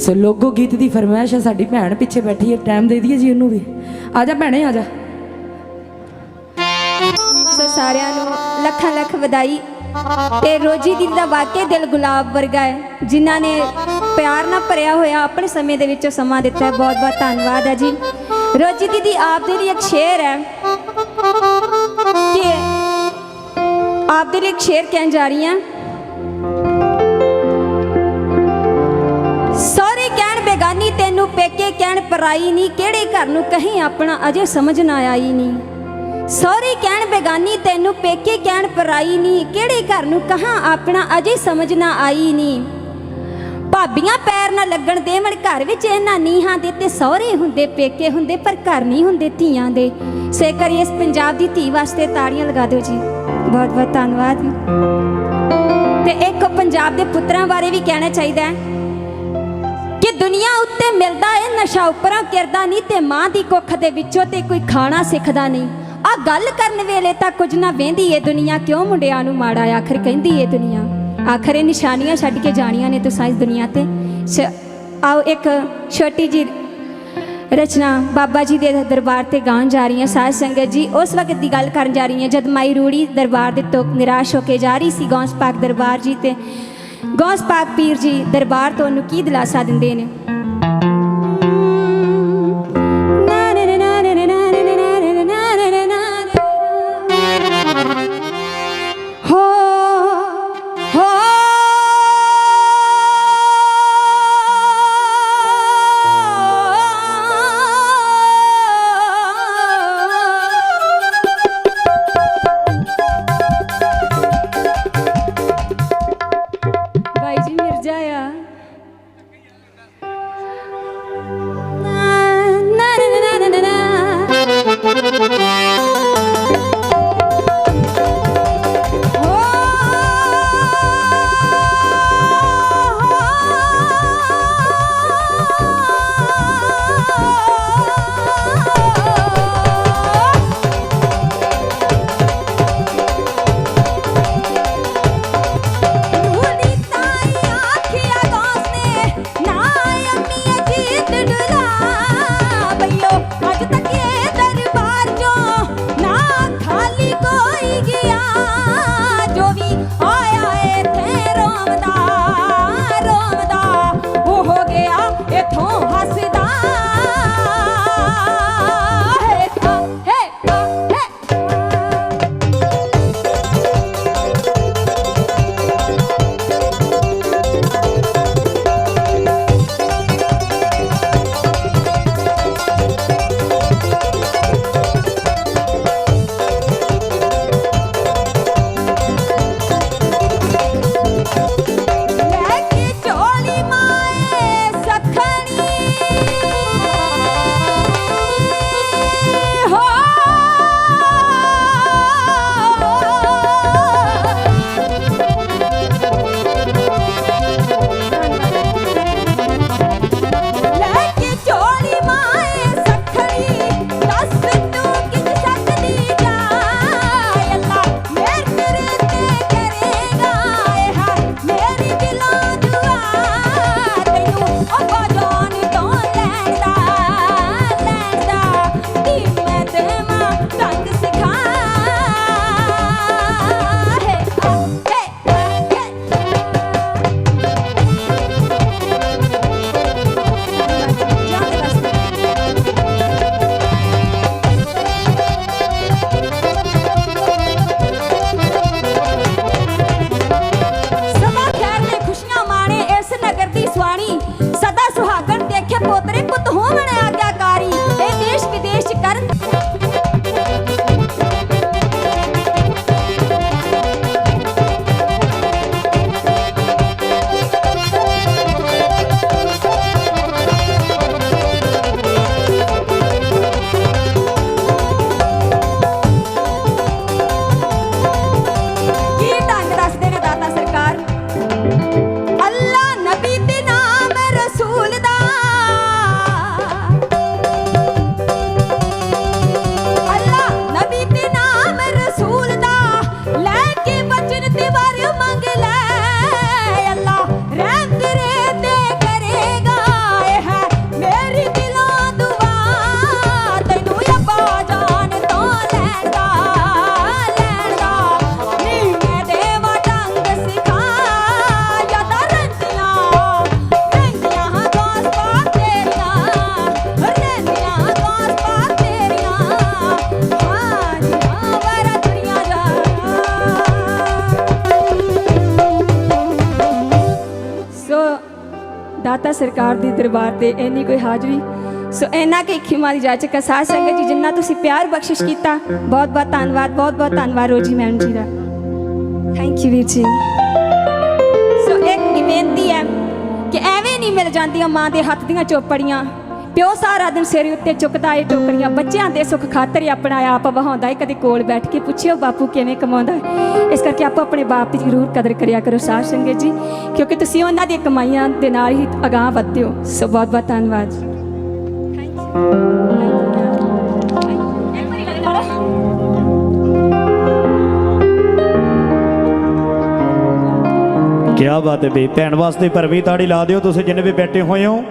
ਸੋ logo ਗੀਤ ਦੀ ਫਰਮਾਇਸ਼ ਹੈ ਸਾਡੀ ਭੈਣ ਪਿੱਛੇ ਬੈਠੀ ਹੈ ਟਾਈਮ ਦੇ ਦਈਏ ਜੀ ਉਹਨੂੰ ਵੀ। ਆ ਜਾ ਭੈਣੇ, ਆ ਜਾ। ਸੋ ਸਾਰਿਆਂ ਨੂੰ ਲੱਖਾਂ ਲੱਖ ਵਧਾਈ ਤੇ ਰੋਜੀ ਦੀ ਦਾ ਵਾਕਿਆ ਦਿਲ ਗੁਲਾਬ ਵਰਗਾ ਹੈ। ਜਿਨ੍ਹਾਂ ਨੇ ਪਿਆਰ ਨਾਲ ਭਰਿਆ ਹੋਇਆ ਆਪਣੇ ਸਮੇਂ ਦੇ ਵਿੱਚੋਂ ਸਮਾਂ ਦਿੱਤਾ ਹੈ। ਬਹੁਤ ਬਹੁਤ ਧੰਨਵਾਦ ਹੈ ਜੀ। ਰੋਜੀ ਦੀਦੀ ਆਪ ਦੇ ਲਈ ਇੱਕ ਸ਼ੇਰ ਹੈ ਕਿ ਆਪ ਦੇ ਲਈ ਇੱਕ ਸ਼ੇਰ ਕਹਿਣ ਜਾ ਰਹੀ ਹਾਂ। ਕਹਿਣ ਪਰਾਈ ਨਹੀਂ ਕਿਹੜੇ ਘਰ ਨੂੰ ਕਹੀਂ ਆਪਣਾ, ਅਜੇ ਸਮਝ ਨਾ ਆਈ ਨਹੀਂ ਸੌਰੀ ਕਹਿਣ ਬੇਗਾਨੀ, ਤੈਨੂੰ ਪੇਕੇ ਕਹਿਣ ਪਰਾਈ ਨਹੀਂ ਕਿਹੜੇ ਘਰ ਨੂੰ ਕਹਾਂ ਆਪਣਾ, ਅਜੇ ਸਮਝ ਨਾ ਆਈ ਨਹੀਂ ਭਾਬੀਆਂ ਪੈਰ ਨਾ ਲੱਗਣ ਦੇਵਣ, ਘਰ ਵਿੱਚ ਇਹਨਾਂ ਨੀਹਾਂ ਦੇ ਤੇ ਸਹੁਰੇ ਹੁੰਦੇ, ਪੇਕੇ ਹੁੰਦੇ, ਪਰ ਘਰ ਨਹੀਂ ਹੁੰਦੇ ਧੀਆਂ ਦੇ। ਸੇਕਰ ਇਸ ਪੰਜਾਬ ਦੀ ਧੀ ਵਾਸਤੇ ਤਾੜੀਆਂ ਲਗਾ ਦਿਓ ਜੀ। ਬਹੁਤ ਬਹੁਤ ਧੰਨਵਾਦ। ਤੇ ਇੱਕ ਪੰਜਾਬ ਦੇ ਪੁੱਤਰਾਂ ਬਾਰੇ ਵੀ ਕਹਿਣਾ ਚਾਹੀਦਾ ਹੈ। ਦੁਨੀਆ ਉੱਤੇ ਮਿਲਦਾ ਏ ਨਸ਼ਾ ਉੱਪਰਾਂ ਕਿਰਦਾ ਨਹੀਂ ਤੇ ਮਾਂ ਦੀ ਕੁੱਖ ਦੇ ਵਿੱਚੋਂ ਤੇ ਕੋਈ ਖਾਣਾ ਸਿੱਖਦਾ ਨਹੀਂ। ਆ ਗੱਲ ਕਰਨ ਵੇਲੇ ਤਾਂ ਕੁਝ ਨਾ ਵੇਂਦੀ ਏ ਦੁਨੀਆ, ਕਿਉਂ ਮੁੰਡਿਆਂ ਨੂੰ ਮਾੜਾ ਆਖਰ ਕਹਿੰਦੀ ਏ ਦੁਨੀਆ? ਆਖਰ ਇਹ ਨਿਸ਼ਾਨੀਆਂ ਛੱਡ ਕੇ ਜਾਣੀਆਂ ਨੇ ਤੁਸੀਂ ਇਸ ਦੁਨੀਆ ਤੇ। ਆਓ ਇੱਕ ਛੋਟੀ ਜੀ ਰਚਨਾ ਬਾਬਾ ਜੀ ਦੇ ਦਰਬਾਰ ਤੇ ਗਾਉਣ ਜਾ ਰਹੀ ਹਾਂ। ਸਾਧ ਸੰਗਤ ਜੀ, ਉਸ ਵਕਤ ਦੀ ਗੱਲ ਕਰਨ ਜਾ ਰਹੀ ਹਾਂ, ਜਦ ਮਾਈ ਰੂੜੀ ਦਰਬਾਰ ਦੇ ਤੋਂ ਨਿਰਾਸ਼ ਹੋ ਕੇ ਜਾ ਰਹੀ ਸੀ, ਗੌਂਸ ਪਾਕ ਦਰਬਾਰ ਜੀ ਤੇ ਗੌਸ ਪਾਕ ਪੀਰ ਜੀ ਦਰਬਾਰ ਤੋਂ ਉਹਨੂੰ ਕੀ ਦਿਲਾਸਾ ਦਿੰਦੇ ਨੇ? ਦਾਤਾ ਸਰਕਾਰ ਦੀ ਦਰਬਾਰ ਤੇ ਇੰਨੀ ਕੋਈ ਹਾਜ਼ਰੀ। ਸੋ ਇੰਨਾ ਕਿ ਖਿਮਾ ਦੀ ਜਾਚਕ ਹੈ। ਸਾਧ ਸੰਗਤ ਜੀ, ਜਿੰਨਾ ਤੁਸੀਂ ਪਿਆਰ ਬਖਸ਼ਿਸ਼ ਕੀਤਾ, ਬਹੁਤ ਬਹੁਤ ਧੰਨਵਾਦ, ਬਹੁਤ ਬਹੁਤ ਧੰਨਵਾਦ ਰੋਜੀ ਮੈਮ ਜੀ ਦਾ। ਥੈਂਕ ਯੂ ਵੀਰ ਜੀ। ਸੋ ਇੱਕ ਬੇਨਤੀ ਹੈ ਕਿ ਐਵੇਂ ਨਹੀਂ ਮਿਲ ਜਾਂਦੀਆਂ ਮਾਂ ਦੇ ਹੱਥ ਦੀਆਂ ਚੋਪੜੀਆਂ। ਪਿਓ ਸਾਰਾ ਦਿਨ ਸਿਰ ਉੱਤੇ ਚੁੱਕਦਾ ਏ ਟੋਕਰੀਆਂ। ਬੱਚਿਆਂ ਦੇ ਸੁੱਖ ਖਾਤਰ ਹੀ ਆਪਣਾ ਆਪ ਵਹਾਉਂਦਾ ਏ। ਕਦੇ ਕੋਲ ਬੈਠ ਕੇ ਪੁੱਛਿਓ, ਬਾਪੂ ਕਿਵੇਂ ਕਮਾਉਂਦਾ ਇਸ ਕਰਕੇ ਆਪੋ ਆਪਣੇ ਬਾਪ ਦੀ ਜ਼ਰੂਰ ਕਦਰ ਕਰਿਆ ਕਰੋ ਸਾਧ ਸੰਗਤ ਜੀ, ਕਿਉਂਕਿ ਤੁਸੀਂ ਉਹਨਾਂ ਦੀ ਕਮਾਈਆਂ ਦੇ ਨਾਲ ਹੀ ਅਗਾਹ ਵਧਦੇ ਹੋ ਸੋ ਬਹੁਤ ਬਹੁਤ ਧੰਨਵਾਦ ਜੀ। ਬਾਤ ਹੈ ਬਈ। ਭੈਣ ਵਾਸਤੇ ਭਰਵੀਂ ਤਾੜੀ ਲਾ ਦਿਓ। ਤੁਸੀਂ ਜਿੰਨੇ ਵੀ ਬੈਠੇ ਹੋਏ ਹੋ।